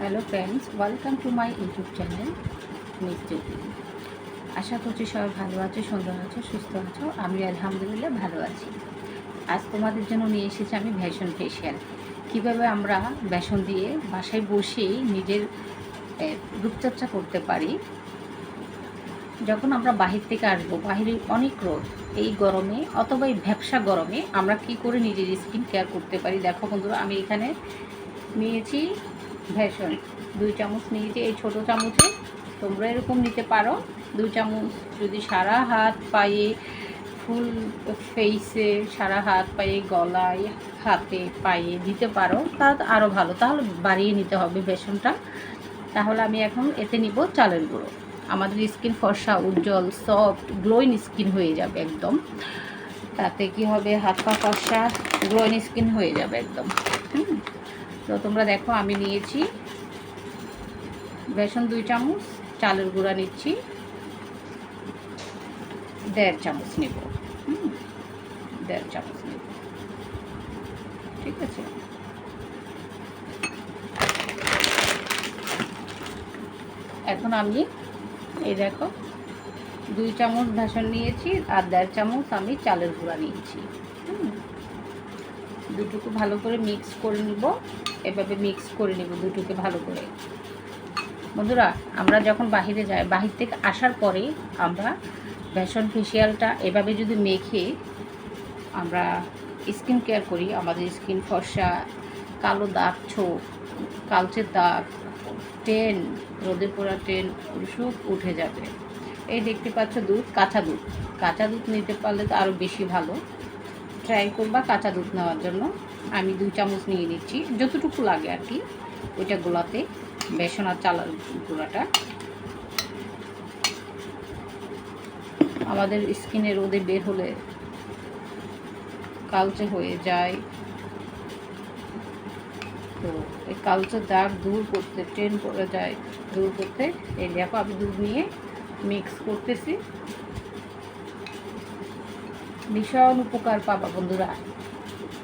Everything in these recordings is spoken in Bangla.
Hello friends welcome to my YouTube channel miss Jyoti আশা করছি সবাই ভালো আছো, সুন্দর আছো, সুস্থ আছো। আমি আলহামদুলিল্লাহ ভালো আছি। আজ তোমাদের জন্য নিয়ে এসেছি আমি ভ্যাশন ফেশিয়াল কীভাবে আমরা বেসন দিয়ে বাসায় বসেই নিজের রূপচর্চা করতে পারি, যখন আমরা বাহির থেকে আসব, বাহিরে অনেক রোদ, এই গরমে অথবা এই ভ্যাবসা গরমে আমরা কি করে নিজের স্কিন কেয়ার করতে পারি? দেখো বন্ধুরা, আমি এখানে নিয়েছি ভেষণ দুই চামচ নিয়েছি, এই ছোটো চামচে। তোমরা এরকম নিতে পারো। দুই চামচ যদি সারা হাত পায়ে ফুল ফেসে সারা হাত পায়ে, গলায়, হাতে, পায়ে দিতে পারো, তা আরও ভালো। তাহলে বাড়িয়ে নিতে হবে বেসনটা তাহলে আমি এখন এতে নিব চালের গুঁড়ো। আমাদের স্কিন ফর্সা, উজ্জ্বল সফট গ্লোইন স্কিন হয়ে যাবে একদম। তাতে কি হবে? হাত পা ফর্সা গ্লোইন স্কিন হয়ে যাবে একদম। হুম। তো তোমরা দেখো, আমি নিয়েছি বেসন দুই চামচ, চালের গুঁড়া নিচ্ছি, দেড় চামচ নেব। হুম, দেড় চামচ নেব। ঠিক আছে? এখন আমি, এই দেখো, দুই চামচ বেসন নিয়েছি আর দেড় চামচ আমি চালের গুঁড়া নিয়েছি। হুম, দুটোকে ভালো করে মিক্স করে নিব। এভাবে মিক্স করে নিব দুটোকে ভালো করে। বন্ধুরা, আমরা যখন বাহিরে যাই, বাহির থেকে আসার পরে আমরা বেসন ফেসিয়ালটা এভাবে যদি মেখে আমরা স্কিন কেয়ার করি, আমাদের স্কিন ফর্সা, কালো দাগ, ছোপ কালচের দাগ টেন রোদে পোড়া টেন সব উঠে যাবে। এই দেখতে পাচ্ছ দুধ, কাঁচা দুধ। কাঁচা দুধ নিতে পারলে তো আরও বেশি ভালো। ট্রাই করবা কাঁচা দুধ নেওয়ার জন্য। আমি দুই চামচ নিয়ে নিচ্ছি, যতটুকু লাগে আর কি। ওইটা গোলাতে, বেসন আর চালার গুঁড়াটা। আমাদের স্কিনে রোদে বের হলে কালচে হয়ে যায়। তো এই কালচে দাগ দূর করতে ট্রেন করে যায়, দূর করতে, এই দেখো আমি দুধ নিয়ে মিক্স করতেছি। ভীষণ উপকার পাবা বন্ধুরা।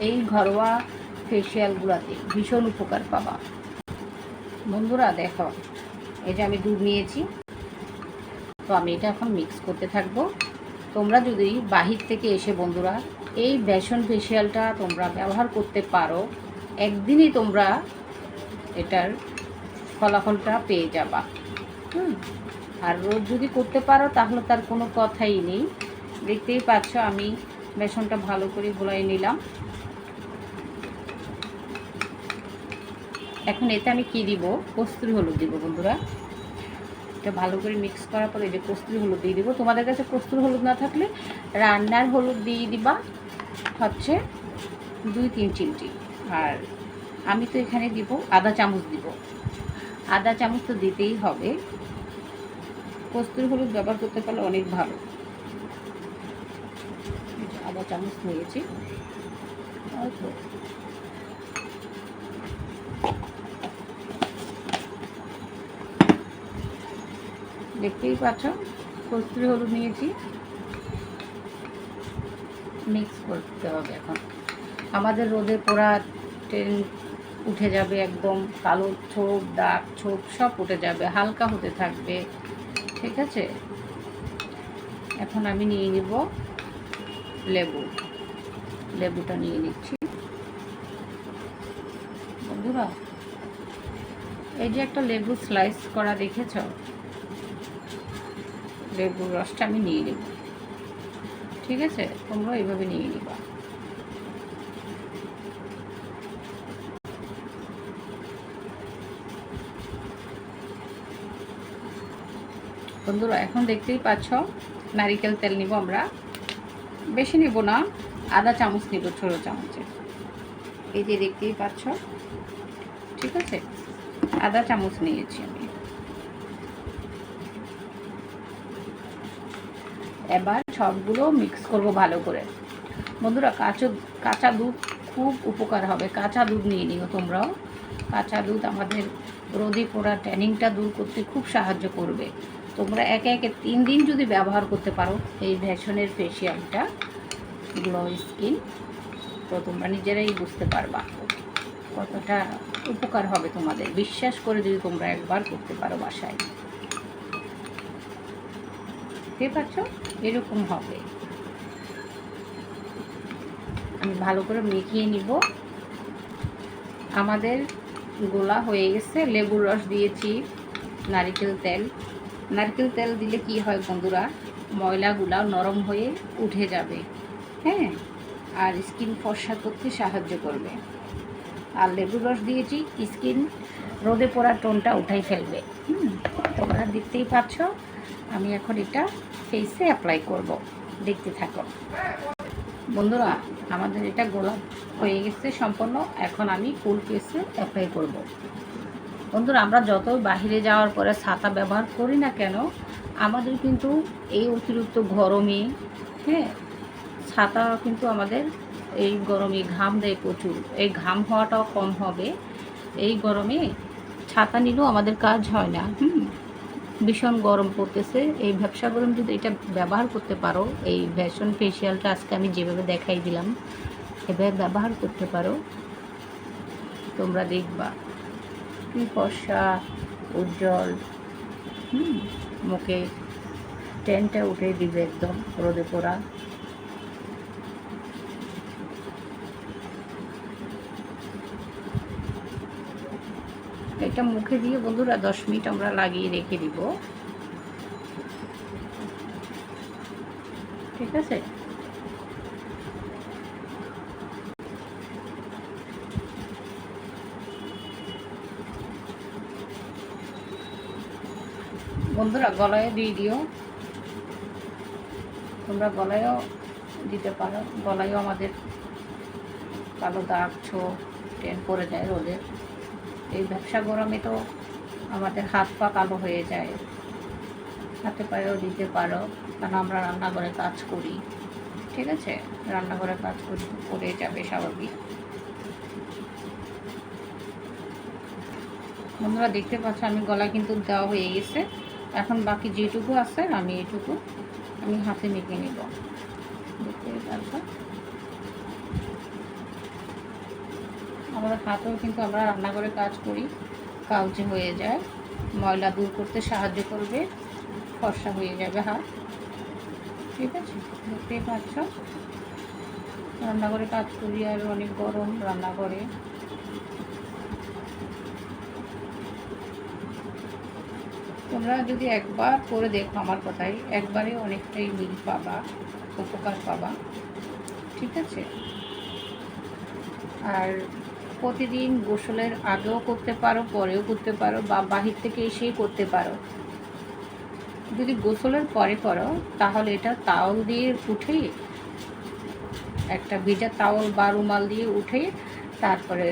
এই ঘরোয়া ফেসিয়ালগুলোতে ভীষণ উপকার পাবা। বন্ধুরা দেখো, এই যে আমি দুধ নিয়েছি। তো আমি এটা এখন মিক্স করতে থাকব। তোমরা যদি বাহির থেকে এসে বন্ধুরা এই বেসন ফেসিয়ালটা তোমরা ব্যবহার করতে পারো, একদিনই তোমরা এটার ফলাফলটা পেয়ে যাবা। হুম, আর রোজ যদি করতে পারো তাহলে তার কোনো কথাই নেই। দেখতেই পাচ্ছ আমি বেসনটা ভালো করে গোলাই নিলাম। এখন এতে আমি কি দিব? কস্তুরি হলুদ দিব বন্ধুরা। এটা ভালো করে মিক্স করার পরে যে কস্তুরি হলুদ দিয়ে দিব। তোমাদের কাছে কস্তুরি হলুদ না থাকলে রান্নার হলুদ দিয়ে দিবা হচ্ছে দুই তিন চিমটি। আর আমি তো এখানে দিব আধা চামচ দিব। আধা চামচ তো দিতেই হবে। কস্তুরি হলুদ ব্যবহার করতে পারলে অনেক ভালো। আধা চামচ নিয়েছি। দেখতেই পাচ্ছ, কস্তুরি হলুদ নিয়েছি। মিক্স করতে হবে এখন। আমাদের রোদে পোড়া ট্রেন উঠে যাবে একদম, কালো ছোপ, দাগ ছোপ সব উঠে যাবে, হালকা হতে থাকবে। ঠিক আছে? এখন আমি নিয়ে নিব লেবু। লেবুটা নিয়ে নিচ্ছি। বন্ধুরা, এই যে একটা লেবু স্লাইস করা দেখেছ? লেবুর রসটা আমি নিয়ে নেব। ঠিক আছে? তোমরা এইভাবে নিয়ে নিবা। বন্ধুরা, এখন দেখতেই পাচ্ছ, নারিকেল তেল নিব আমরা। বেশি নিব না, আধা চামচ নিব, ছোটো চামচে এই যে দেখতেই পাচ্ছ, ঠিক আছে? আধা চামচ নিয়েছি আমি। এবার সবগুলো মিক্স করব ভালো করে। বন্ধুরা, কাঁচো, কাঁচা দুধ খুব উপকার হবে। কাঁচা দুধ নিয়ে নিও তোমরাও। কাঁচা দুধ আমাদের রোদে পোড়া ট্যানিংটা দূর করতে খুব সাহায্য করবে। তোমরা একে একে তিন দিন যদি ব্যবহার করতে পারো এই ভ্যাসনের ফেসিয়ালটা গ্লো স্কিন তো তোমরা নিজেরাই বুঝতে পারবা কতটা উপকার হবে তোমাদের। বিশ্বাস করে যদি তোমরা একবার করতে পারো বাসায়। বুঝতে পারছ এরকম হবে। আমি ভালো করে মেখিয়ে নিব। আমাদের গোলা হয়ে গেছে, লেবুর রস দিয়েছি, নারিকেল তেল। নারকেল তেল দিলে কি হয় বন্ধুরা? ময়লাগুলা নরম হয়ে উঠে যাবে। হ্যাঁ? আর স্কিন ফর্সা করতে সাহায্য করবে। আর লেবুর রস দিয়েছি স্কিন রোদে পড়া টোনটা উঠাই ফেলবে। হুম? তোমরা দেখতেই পাচ্ছ, আমি এখন এটা ফেসে অ্যাপ্লাই করব। দেখতে থাকো। বন্ধুরা, আমাদের এটা গোলাপ হয়ে গেছে সম্পূর্ণ। এখন আমি ফুল ফেসে অ্যাপ্লাই করব। বন্ধুরা, আমরা যত বাইরে যাওয়ার পরে ছাতা ব্যবহার করি না কেন, আমাদের কিন্তু এই অতিরিক্ত গরমে হ্যাঁ ছাতা কিন্তু আমাদের এই গরমে ঘাম দেয় প্রচুর। এই ঘাম হওয়াটাও কম হবে। এই গরমে ছাতা নিলেও আমাদের কাজ হয় না, হুম। ভীষণ গরম পড়তেছে। এই ব্যবসা গরম যদি এটা ব্যবহার করতে পারো, এই ভ্যাশন ফেসিয়ালটা আজকে আমি যেভাবে দেখাই দিলাম, এভাবে ব্যবহার করতে পারো, তোমরা দেখবা। কি ফর্সা উজ্জ্বল। হুম, মুখে টেনটা উঠে দিবে একদম রোদে পোড়া। এটা মুখে দিয়ে বন্ধুরা দশ মিনিট আমরা লাগিয়ে রেখে দিব। ঠিক আছে? বন্ধুরা গলায় দিয়ে দিও। তোমরা গলায়ও দিতে পারো। গলায়ও আমাদের কালো দাগ, ছোপ টেন পড়ে যায় রোদের এই ব্যবসা গরমে তো আমাদের হাত পা কালো হয়ে যায়। হাতে পায়েও দিতে পারো কারণ আমরা রান্নাঘরে কাজ করি। ঠিক আছে? রান্নাঘরে কাজ করি করে যাবে স্বাভাবিক। বন্ধুরা, দেখতে পাচ্ছ আমি গলা কিন্তু দেওয়া হয়ে গেছে। এখন বাকি যেটুকু আছে, আমি এটুকু আমি হাতে মেখে নিব। দেখতে আমাদের হাতেও কিন্তু আমরা রান্নাঘরে কাজ করি কাউচে হয়ে যায়, ময়লা দূর করতে সাহায্য করবে, ফর্সা হয়ে যাবে হাত। ঠিক আছে? দেখতেই পাচ্ছ? রান্নাঘরে কাজ করি আর অনেক গরম রান্নাঘরে তোমরা যদি একবার করে দেখো আমার কথাই একবারে অনেকটাই মিল পাবা, উপকার পাবা। ঠিক আছে? আর প্রতিদিন গোসলের আগেও করতে পারো, পরেও করতে পারো, বা বাহির থেকে এসেই করতে পারো। যদি গোসলের পরে করো, তাহলে এটা তাওল দিয়ে উঠে, একটা ভিজা তাওল বা রুমাল দিয়ে উঠে, তারপরে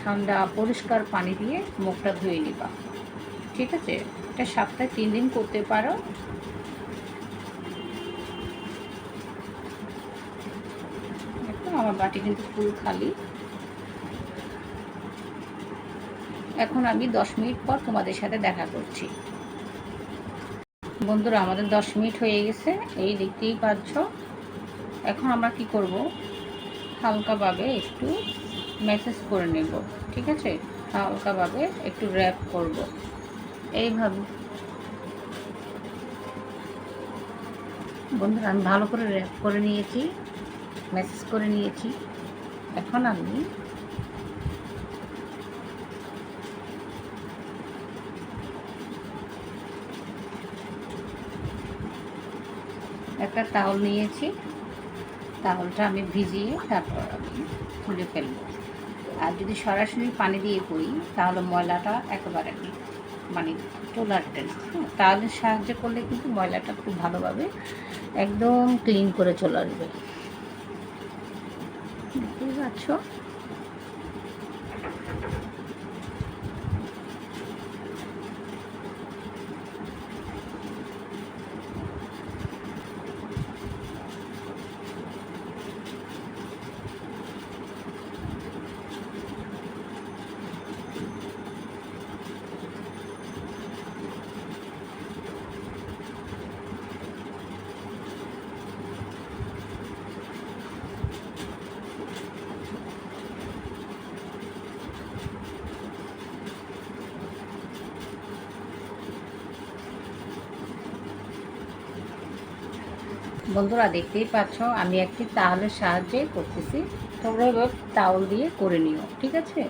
ঠান্ডা পরিষ্কার পানি দিয়ে মুখটা ধুয়ে নিবা। ঠিক আছে? এটা সপ্তাহে তিন দিন করতে পারো। দেখো, আমার বাটি কিন্তু ফুল খালি। এখন আমি দশ মিনিট পর তোমাদের সাথে দেখা করছি। বন্ধুরা, আমাদের দশ মিনিট হয়ে গেছে। এই দেখতেই পাচ্ছ। এখন আমরা কি করব? হালকাভাবে একটু মেসেজ করে নেব, ঠিক আছে? হালকাভাবে একটু র্যাপ করব। এইভাবে। বন্ধুরা, আমি ভালো করে র্যাপ করে নিয়েছি মেসেজ করে নিয়েছি। এখন আমি একটা তাওল নিয়েছি। তাওলটা আমি ভিজিয়ে তারপর আমি খুলে ফেলব। আর যদি সরাসরি পানি দিয়ে করি, তাহলে ময়লাটা একেবারে মানে চলে না হ্যাঁ সাহায্য করলে কিন্তু ময়লাটা খুব ভালোভাবে একদম ক্লিন করে চলে আসবে। বুঝতে পাচ্ছ? বন্ধুরা দেখতেই পাচ্ছ, আমি একটি তাহলের সাহায্যে করতেছি। তোমরা এবার তাওল দিয়ে করে নিও, ঠিক আছে?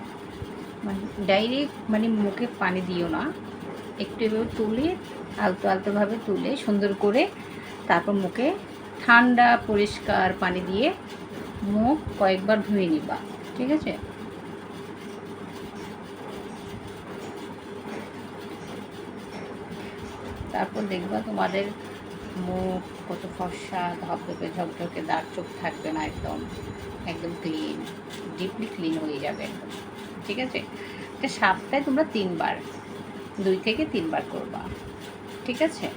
মানে ডাইরেক্ট মানে মুখে পানি দিও না। একটু এভাবে তুলে, আলতো আলতোভাবে তুলে সুন্দর করে তারপর মুখে ঠান্ডা, পরিষ্কার পানি দিয়ে মুখ কয়েকবার ধুয়ে নিবা, ঠিক আছে? তারপর দেখবা তোমাদের মুখ, কত ফর্সা, ধপধপে, ঝকঝকে দাগ চোখ থাকবে না একদম। একদম ক্লিন ডিপলি ক্লিন হয়ে যাবে ঠিক আছে? এটা সপ্তাহে তোমরা তিনবার, দুই থেকে তিনবার করবা। ঠিক আছে?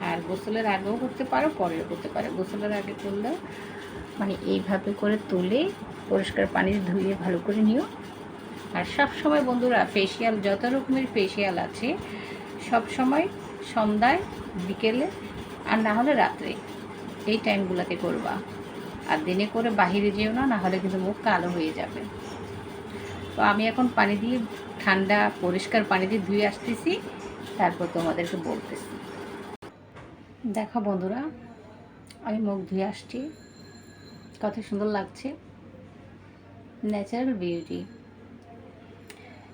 আর গোসলের আগেও করতে পারো, পরেও করতে পারো। গোসলের আগে করলেও মানে এইভাবে করে তুলে পরিষ্কার পানি ধুয়ে ভালো করে নিও। আর সব সময় বন্ধুরা ফেসিয়াল যত রকমের ফেসিয়াল আছে সব সময় সন্ধ্যায়, বিকেলে আর না হলে রাত্রে। এই টাইমগুলোতে করবা। আর দিনে করে বাহিরে যেও না না হলে কিন্তু মুখ কালো হয়ে যাবে। তো আমি এখন পানি দিয়ে ঠান্ডা, পরিষ্কার পানি দিয়ে ধুয়ে আসতেছি। তারপর তোমাদেরকে বলতেছি। দেখো বন্ধুরা, আমি মুখ ধুয়ে আসছি। কত সুন্দর লাগছে। Natural beauty.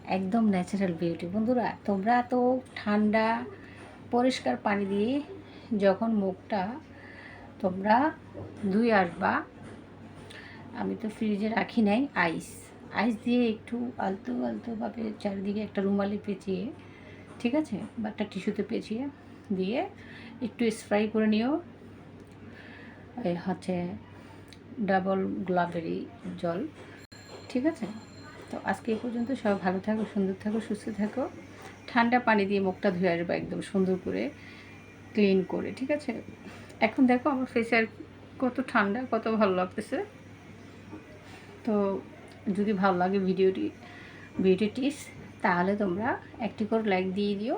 একদম ন্যাচারাল বিউটি। বন্ধুরা, তোমরা তো ঠান্ডা, পরিষ্কার পানি দিয়ে যখন মুখটা তোমরা ধুয়ে আসবা আমি তো ফ্রিজে রাখি নাই আইস আইস দিয়ে একটু আলতো আলতোভাবে চারিদিকে একটা রুমালি পেঁচিয়ে, ঠিক আছে? বা একটা টিস্যুতে পেঁচিয়ে দিয়ে একটু স্প্রাই করে নিও। হচ্ছে ডাবল গোলাপেরই জল, ঠিক আছে? তো আজকে এই পর্যন্ত সবাই ভালো থাকো, সুন্দর থাকো, সুস্থ থাকো। ঠান্ডা পানি দিয়ে মুখটা ধুয়ে আসবে একদম সুন্দর করে। ক্লিন করে, ঠিক আছে? এখন দেখো আমার ফেসে আর কত ঠান্ডা, কত ভালো লাগতেছে। তো যদি ভালো লাগে ভিডিওটি ভিডিও টিপস তাহলে তোমরা একটি করে লাইক দিয়ে দিও।